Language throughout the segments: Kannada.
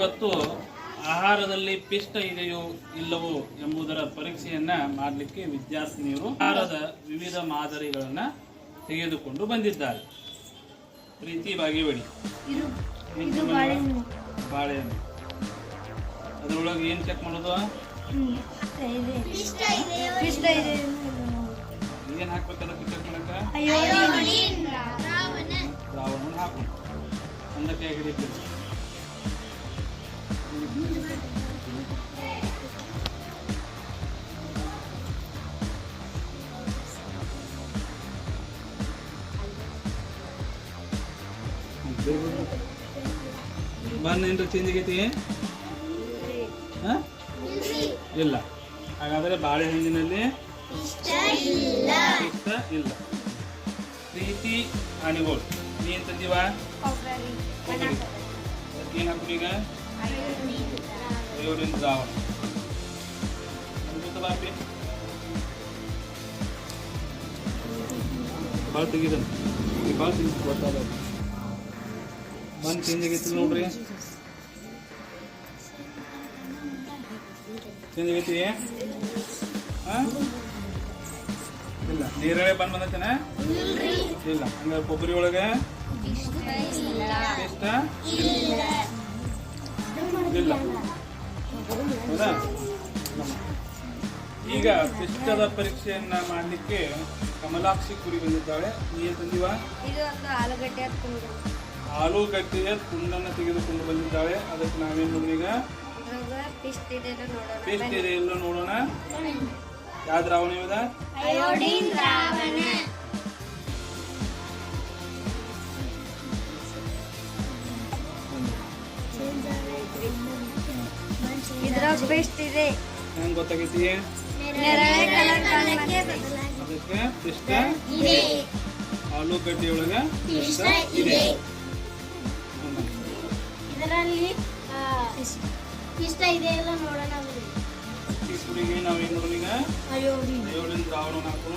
ಇವತ್ತು ಆಹಾರದಲ್ಲಿ ಪಿಷ್ಟ ಇದೆಯೋ ಇಲ್ಲವೋ ಎಂಬುದರ ಪರೀಕ್ಷೆಯನ್ನ ಮಾಡಲಿಕ್ಕೆ ವಿದ್ಯಾರ್ಥಿನಿಯರು ಆಹಾರದ ವಿವಿಧ ಮಾದರಿಗಳನ್ನ ತೆಗೆದುಕೊಂಡು ಬಂದಿದ್ದಾರೆ. ಪ್ರೀತಿ ಬಾಗೇವಾಡಿ ಇದು ಬಾಳೆಹಣ್ಣು. ಅದರೊಳಗೆ ಏನು ಚೆಕ್ ಮಾಡೋದು? ಏನ್ ಹಾಕ್ಬೇಕಲ್ಲ ಅದಕ್ಕೆ ಚೆಕ್ ದ್ರಾವಣವನ್ನು ಹಾಕೊಂಡು ಒಂದಕ್ಕೆ ಹಿಡಿತೀವಿ ಬಣ್ಣ ಏನ್ರ ಚೇಂಜ್ ಆಗೈತಿ ಹಾ? ಇಲ್ಲ ಹಾಗಾದ್ರೆ ಬಾಳೆಹಣ್ಣಿನಲ್ಲಿ ಇಷ್ಟ ಇಲ್ಲ ಪ್ರೀತಿ ಆಣಿಗೋಳು ನೀ ಏನ್ ತಂದೀವ ಕೊಬ್ಬರಿ ಅದಕ್ಕೆ ಏನ್ ಹಾಕ್ಬಿಡಿ ಈಗ ಅಯೋಡಿನ್ ದ್ರಾವಣ ಅದ್ಭುತ ಬಾಪಿ ಭಾಳ ತೆಗಿದನ್ ಈಗ ಭಾಳ ತೆಗಿದ್ ಗೊತ್ತಾದ ಬಂದು ಚೇಂಜ್ ಆಗೈತಿ ನೋಡ್ರಿ. ಚೇಂಜ್ ಆಗೈತಿ ಇಲ್ಲ, ನೀರಳೆ ಬಂದ್ ಬಂದತನ? ಇಲ್ಲ ಹಂಗಾರೆ ಕೊಬ್ಬರಿ ಒಳಗೆ? ಇಷ್ಟ? ಇಲ್ಲ. ಹೌದಾ? ಈಗ ಪಿಷ್ಟದ ಪರೀಕ್ಷೆಯನ್ನ ಮಾಡಲಿಕ್ಕೆ ಕಮಲಾಕ್ಷಿ ಕುರಿ ಬಂದಿದ್ದಾಳೆ. ನೀ ಏನ್ ತಂದಿವ? ಇದು ಒಂದು ಆಲೂಗಡ್ಡೆ ಆಲೂಗಡ್ಡೆಯ ತುಂಡನ್ನು ತೆಗೆದುಕೊಂಡು ಬಂದಿದ್ದಾಳೆ. ಅದಕ್ಕೆ ನಾವೇನು ಮಾಡೋಣ ಈಗ? ಪಿಸ್ಟ್ ಇದೆ ನೋಡೋಣ. ಎಲ್ಲೋ ಯಾವ ದ್ರಾವಣ ಇದ ಇದ್ರಾಗ ಪೇಸ್ಟ್ ಇದೆ. ಹೆಂಗ್ ಗೊತ್ತಾಗೈತಿ? ಅದಕ್ಕೆ ಪಿಷ್ಟ ಆಲೂಗಡ್ಡೆ ಒಳಗ ಪಿಷ್ಟ ಇದೆ. ಇದರಲ್ಲಿ ಇಷ್ಟ ಇದೆ ಎಲ್ಲ ನೋಡೋಣ ಅಯೋಡಿನ್. ಅಯೋಡಿನ್ ದ್ರಾವಣ ಹಾಕೋಣ.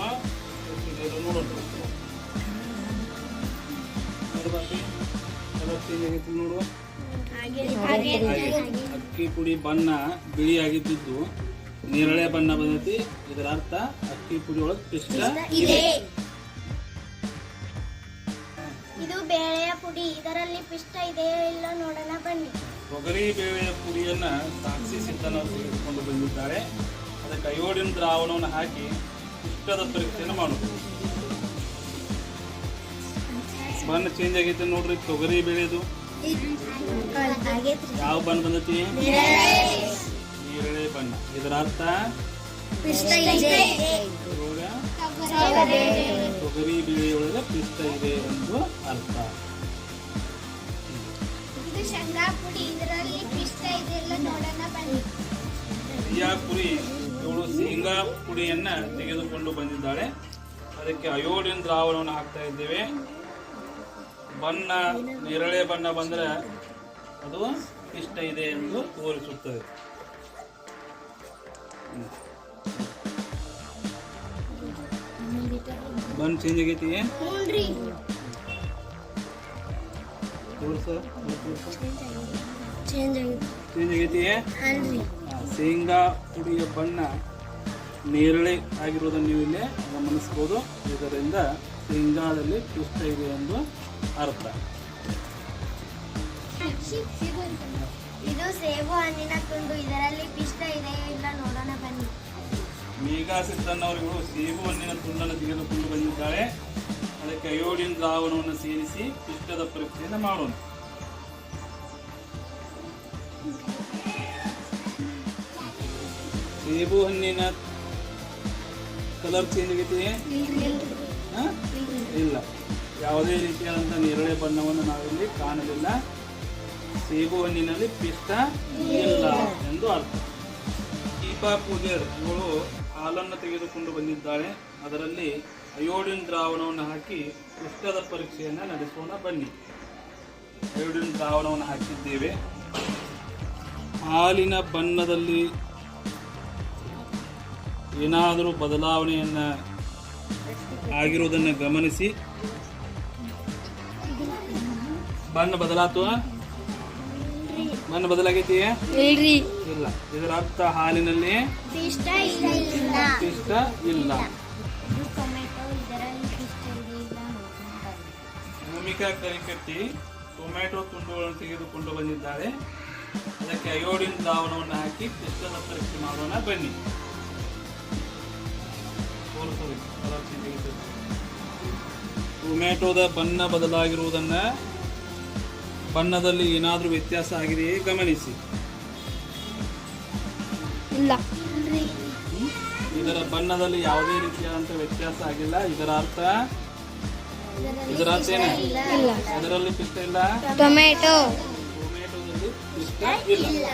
ಅಕ್ಕಿ ಪುಡಿ ಬಣ್ಣ ಬಿಳಿ ಆಗಿದ್ದು ನೇರಳೆ ಬಣ್ಣ ಬಂದೈತಿ ಇದರ ಅರ್ಥ ಅಕ್ಕಿ ಪುಡಿ ಒಳಗೆ ಇದು. ಪುಡಿ ಇದರಲ್ಲಿ ಪಿಷ್ಟ ಇದೆಯೋ ಇಲ್ಲ ನೋಡೋಣ ಬನ್ನಿ. ತೊಗರಿ ಬೇಳೆಯ ಪುಡಿಯನ್ನ ಸಾಕ್ಷಿ ಸಿದ್ಧನ ತೆಗೆದುಕೊಂಡು ಬಂದಿದ್ದಾರೆ. ಅದಕ್ಕೆ ಅಯೋಡಿನ ದ್ರಾವಣವನ್ನು ಹಾಕಿ ಪಿಷ್ಟದ ಪರೀಕ್ಷೆಯನ್ನು ಮಾಡೋದು. ಬಣ್ಣ ಚೇಂಜ್ ಆಗೈತೆ ನೋಡ್ರಿ ತೊಗರಿ ಬೇಳೆದು. ಯಾವ ಬಣ್ಣ ಬಂದೈತಿ? ನೀರಳೆ ಬಣ್ಣ. ಇದರ ಅರ್ಥ? ಪಿಷ್ಟ ಇದೆ. ಇವಾಗ ತೊಗರಿ ಬೆಳೆಯೊಳಗೆ ಪಿಷ್ಟ ಇದೆ ಎಂದು ಅರ್ಥ. ಶೇಂಗಾ ಪುಡಿ ಇದರಲ್ಲಿ ಪಿಷ್ಟ ಇದೆಲ್ಲ ನೋಡೋಣ ಬನ್ನಿ. ಸಿಯಾ ಪುರಿ ಇವಳು ಶೇಂಗಾ ಪುಡಿಯನ್ನ ತೆಗೆದುಕೊಂಡು ಬಂದಿದ್ದಾಳೆ. ಅದಕ್ಕೆ ಅಯೋಡಿನ್ ದ್ರಾವಣವನ್ನು ಹಾಕ್ತಾ ಇದ್ದೇವೆ. ಬಣ್ಣ ನೇರಳೆ ಬಣ್ಣ ಬಂದರೆ ಅದು ಇಷ್ಟ ಇದೆ ಎಂದು ತೋರಿಸುತ್ತದೆ. ಬಣ್ಣ ಚೇಂಜ್ ಆಗೈತಿ? ತೋರ್ಸ ಚೇಂಜ್ ಆಗೈತಿ ಶೇಂಗಾ ಪುಡಿಯ ಬಣ್ಣ ನೇರಳೆ ಆಗಿರೋದನ್ನು ನೀವು ಇಲ್ಲಿ ಗಮನಿಸ್ಬೋದು ಇದರಿಂದ ಶೇಂಗಾದಲ್ಲಿ ಪುಷ್ಟ ಇದೆ ಎಂದು ಅರ್ಥ. ಇದು ಸೇಬು ಹಣ್ಣಿನ ತುಂಡು. ಇದರಲ್ಲಿ ಪಿಷ್ಟ ಇದೆಯೋ ಇಲ್ಲ ನೋಡೋಣ ಬನ್ನಿ. ಮೇಘಾ ಸಿದ್ದಣ್ಣವರುಗಳು ಸೇಬು ಹಣ್ಣಿನ ತುಂಡನ್ನು ಅಯೋಡಿನ್ ದ್ರಾವಣವನ್ನು ಸೇರಿಸಿ ಪಿಷ್ಟದ ಪರೀಕ್ಷೆಯನ್ನು ಮಾಡೋಣ. ಸೇಬು ಹಣ್ಣಿನ ಕಲರ್ ಚೇಂಜ್ ಆಗೈತಿ? ಹಾ? ಇಲ್ಲ. ಯಾವುದೇ ರೀತಿಯಾದಂಥ ನೇರಳೆ ಬಣ್ಣವನ್ನು ನಾವಿಲ್ಲಿ ಕಾಣಲಿಲ್ಲ. ಸೇಬು ಹಣ್ಣಿನಲ್ಲಿ ಪಿಷ್ಟ ಇಲ್ಲ ಎಂದು ಅರ್ಥ. ದೀಪಾ ಪೂಜಾರ್ ಇವಳು ಹಾಲನ್ನು ತೆಗೆದುಕೊಂಡು ಬಂದಿದ್ದಾಳೆ ಅದರಲ್ಲಿ ಅಯೋಡಿನ್ ದ್ರಾವಣವನ್ನು ಹಾಕಿ ಕುಷ್ಠದ ಪರೀಕ್ಷೆಯನ್ನು ನಡೆಸೋಣ. ಬನ್ನಿ. ಅಯೋಡಿನ್ ದ್ರಾವಣವನ್ನು ಹಾಕಿದ್ದೇವೆ. ಹಾಲಿನ ಬಣ್ಣದಲ್ಲಿ ಏನಾದರೂ ಬದಲಾವಣೆಯನ್ನ ಆಗಿರುವುದನ್ನು ಗಮನಿಸಿ. ಬಣ್ಣ ಬದಲಾತು ಬಣ್ಣ ಬದಲಾಗೈತಿ ಇಲ್ಲ. ಇದರ ಅರ್ಥ ಹಾಲಿನಲ್ಲಿ ಇಷ್ಟ ಇಲ್ಲ. ಭೂಮಿಕಾ ಕರಿಕಟ್ಟಿ ಟೊಮ್ಯಾಟೊ ತುಂಡುಗಳನ್ನು ತೆಗೆದುಕೊಂಡು ಬಂದಿದ್ದಾರೆ. ಅದಕ್ಕೆ ಅಯೋಡಿನ್ ದ್ರಾವಣವನ್ನು ಹಾಕಿ ಪಿಷ್ಟದ ಪರೀಕ್ಷೆ ಮಾಡೋಣ ಬನ್ನಿ. ಟೊಮ್ಯಾಟೊದ ಬಣ್ಣ ಬದಲಾಗಿರುವುದನ್ನ ಬಣ್ಣದಲ್ಲಿ ಏನಾದರೂ ವ್ಯತ್ಯಾಸ ಆಗಿದೆಯೇ ಗಮನಿಸಿ. ಇಲ್ಲ. ಇದರ ಬಣ್ಣದಲ್ಲಿ ಯಾವುದೇ ರೀತಿಯಾದಂಥ ವ್ಯತ್ಯಾಸ ಆಗಿಲ್ಲ. ಇದರ ಅರ್ಥ ಇದರ ಅರ್ಥ ಇಲ್ಲ. ಅದರಲ್ಲಿ ಪಿಷ್ಟ ಇಲ್ಲ? ಟೊಮೆಟೊ. ಟೊಮೆಟೊದಲ್ಲಿ ಪಿಷ್ಟ ಇಲ್ಲ. ಇದರಲ್ಲಿ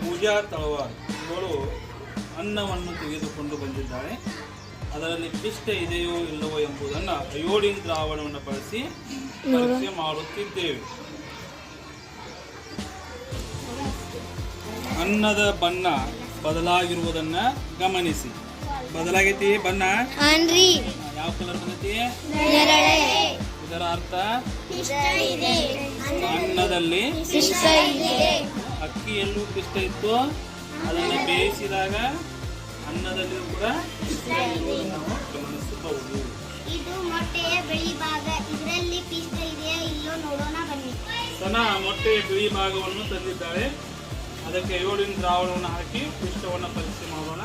ಪೂಜಾ ತಳವಾರ್ ಇವಳು ಅನ್ನವನ್ನು ತೆಗೆದುಕೊಂಡು ಬಂದಿದ್ದಾಳೆ. ಅದರಲ್ಲಿ ಪಿಷ್ಟ ಇದೆಯೋ ಇಲ್ಲವೋ ಎಂಬುದನ್ನು ಅಯೋಡಿನ್ ದ್ರಾವಣವನ್ನು ಬಳಸಿ ಪರೀಕ್ಷೆ ಮಾಡುತ್ತಿದ್ದೇವೆ. ಅನ್ನದ ಬಣ್ಣ ಬದಲಾಗಿರುವುದನ್ನ ಗಮನಿಸಿ. ಬದಲಾಗೈತಿ ಬಣ್ಣ? ಯಾವ ಕಲರ್ ಬಂದೈತಿ ಇದರ ಅರ್ಥ? ಅನ್ನದಲ್ಲಿ ಅಕ್ಕಿಯಲ್ಲೂ ಪಿಷ್ಟ ಇತ್ತು. ಅದನ್ನು ಬೇಯಿಸಿದಾಗ ಅನ್ನದಲ್ಲಿಯೂ ಕೂಡ ನಾವು ಗಮನಿಸಬಹುದು. ಇದು ಮೊಟ್ಟೆಯ ಬಿಳಿ ಭಾಗ. ಇದರಲ್ಲಿ ಪಿಷ್ಟ ಇದೆಯಾ ಇಲ್ಲೋ ನೋಡೋಣ ಬನ್ನಿ. ತನ್ನ ಮೊಟ್ಟೆಯ ಬಿಳಿ ಭಾಗವನ್ನು ತಂದಿದ್ದಾಳೆ. ಅದಕ್ಕೆ ಏಳಿನ ದ್ರಾವಣವನ್ನು ಹಾಕಿ ಪಿಷ್ಟವನ್ನು ಪರೀಕ್ಷೆ ಮಾಡೋಣ.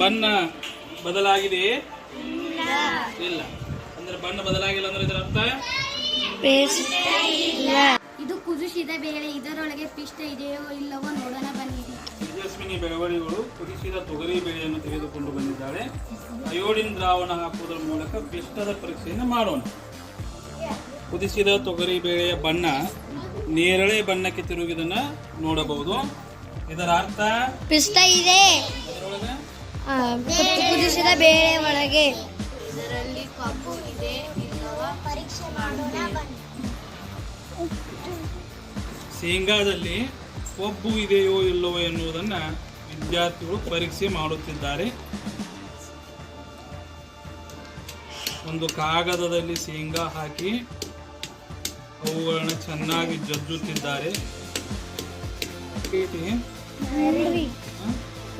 ಬಣ್ಣ ಬದಲಾಗಿದೆ? ಇಲ್ಲ. ಅಂದ್ರೆ ಬಣ್ಣ ಬದಲಾಗಿಲ್ಲ ಅಂದ್ರೆ ಇದರ ಅರ್ಥ? ಇದು ಕುದಿಸಿದ ಬೇಳೆ, ಇದರೊಳಗೆ ಪಿಷ್ಟ ಇದೆಯೋ ಇಲ್ಲವೋ ನೋಡೋಣ ಬನ್ನಿ. ತೇಜಸ್ವಿನಿ ಬೆಳವಣಿಗಳು ಕುದಿಸಿದ ತೊಗರಿ ಬೇಳೆಯನ್ನು ತೆಗೆದುಕೊಂಡು ಬಂದಿದ್ದಾಳೆ. ಅಯೋಡಿನ್ ದ್ರಾವಣ ಹಾಕುವುದರ ಮೂಲಕ ಪಿಷ್ಟದ ಪರೀಕ್ಷೆಯನ್ನು ಮಾಡೋಣ. ಕುದಿಸಿದ ತೊಗರಿ ಬೇಳೆಯ ಬಣ್ಣ ನೇರಳೆ ಬಣ್ಣಕ್ಕೆ ತಿರುಗಿದನ್ನ ನೋಡಬಹುದು. ಇದರ ಅರ್ಥ? ಪಿಷ್ಟ ಇದೆ. ಕುದಿಸಿದ ಬೇಳೆ ಒಳಗೆ. ಇದರಲ್ಲಿ ಕಪ್ಪು ಇದೆ ಪರೀಕ್ಷೆ ಮಾಡೋಣ ಬನ್ನಿ. ಶೇಂಗಾದಲ್ಲಿ ಕೊಬ್ಬು ಇದೆಯೋ ಇಲ್ಲವೋ ಎನ್ನುವುದನ್ನು ವಿದ್ಯಾರ್ಥಿಗಳು ಪರೀಕ್ಷೆ ಮಾಡುತ್ತಿದ್ದಾರೆ. ಒಂದು ಕಾಗದದಲ್ಲಿ ಶೇಂಗಾ ಹಾಕಿ ಅವುಗಳನ್ನು ಚೆನ್ನಾಗಿ ಜಜ್ಜುತ್ತಿದ್ದಾರೆ?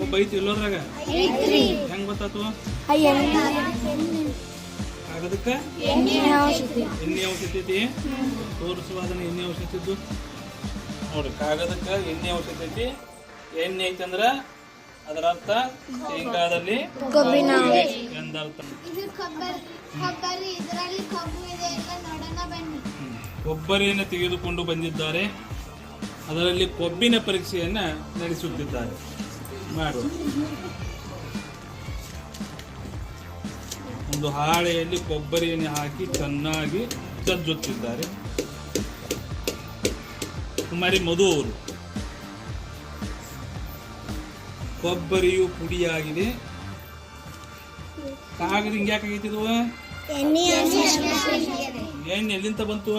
ಒಬ್ಬ ಐತಿ ಇಲ್ಲೋದ್ರಾಗ ಹೆಂಗ್ ಗೊತ್ತಾತು ಕಾಗದಕ್ಕೆ? ಎಣ್ಣೆ ಔಷಧಿ. ತೋರಿಸುವ ಅದನ್ನ ಎಣ್ಣೆ ಔಷಧಿದ್ದು ನೋಡ್ರಿ ಕಾಗದಕ್ಕೆ ಎಣ್ಣೆ ಐತಿ ಎಣ್ಣೆ ಐತಂದ್ರ ಅದರ ಅರ್ಥ ಶೇಂಗಾದಲ್ಲಿ ಕೊಬ್ಬಿನ ಕೊಬ್ಬು ಎಂದರ್ಥ ಇದು ಕೊಬ್ಬರಿ ಕೊಬ್ಬರಿ ಇದರಲ್ಲಿ ಕಬ್ಬು ಇದೆ ಇಲ್ಲ ನೋಡೋಣ ಕೊಬ್ಬರಿಯನ್ನು ತೆಗೆದುಕೊಂಡು ಬಂದಿದ್ದಾರೆ. ಅದರಲ್ಲಿ ಕೊಬ್ಬಿನ ಪರೀಕ್ಷೆಯನ್ನ ನಡೆಸುತ್ತಿದ್ದಾರೆ. ಮಾಡುವ ಒಂದು ಹಾಳೆಯಲ್ಲಿ ಕೊಬ್ಬರಿಯನ್ನು ಹಾಕಿ ಚೆನ್ನಾಗಿ ಜಜ್ಜುತ್ತಿದ್ದಾರೆ ಕುಮಾರಿ ಮಧು ಅವರು ಕೊಬ್ಬರಿಯು ಪುಡಿಯಾಗಿದೆ. ಕಾಗದ ಹಿಂಗೆ ಯಾಕೆ ಇದು? ಎಣ್ಣೆ ಎಲ್ಲಿಂದ ಬಂತು?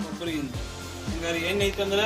ಕೊಬ್ಬರಿಯಿಂದ. ಹಂಗಾರೆ ಎಣ್ಣೆ ಐತಂದ್ರ?